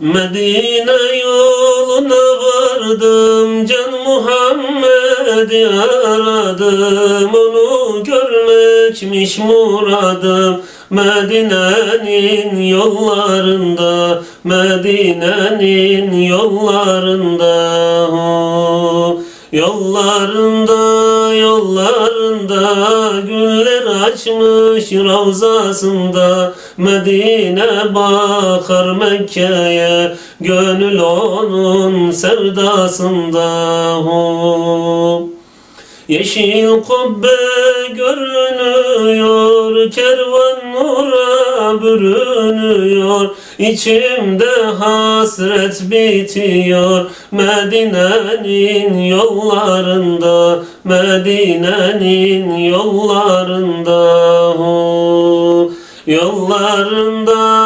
Medine yoluna vardım Can Muhammed'i aradım Onu görmekmiş muradım Medine'nin yollarında Medine'nin yollarında. Yollarında, yollarında güller açmış ravzasında Medine bakar Mekke'ye gönül onun sevdasında Hu. Yeşil kubbe görünüyor, kervan nura bürünüyor. İçimde hasret bitiyor, Medine'nin yollarında, Medine'nin yollarında. Hu. Yollarında,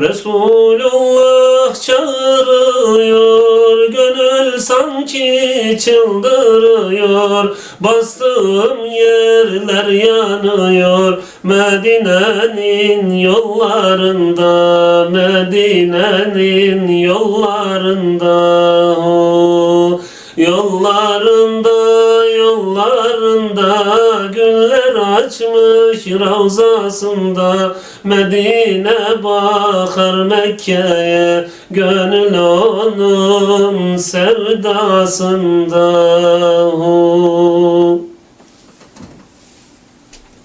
Resulullah çağırıyor Gönül sanki çıldırıyor. Bastığım yerler yanıyor Medine'nin yollarında Medine'nin yollarında yollarında güller açmış ravzasında Medine bakar Mekke'ye gönül onun sevdasında. Hu.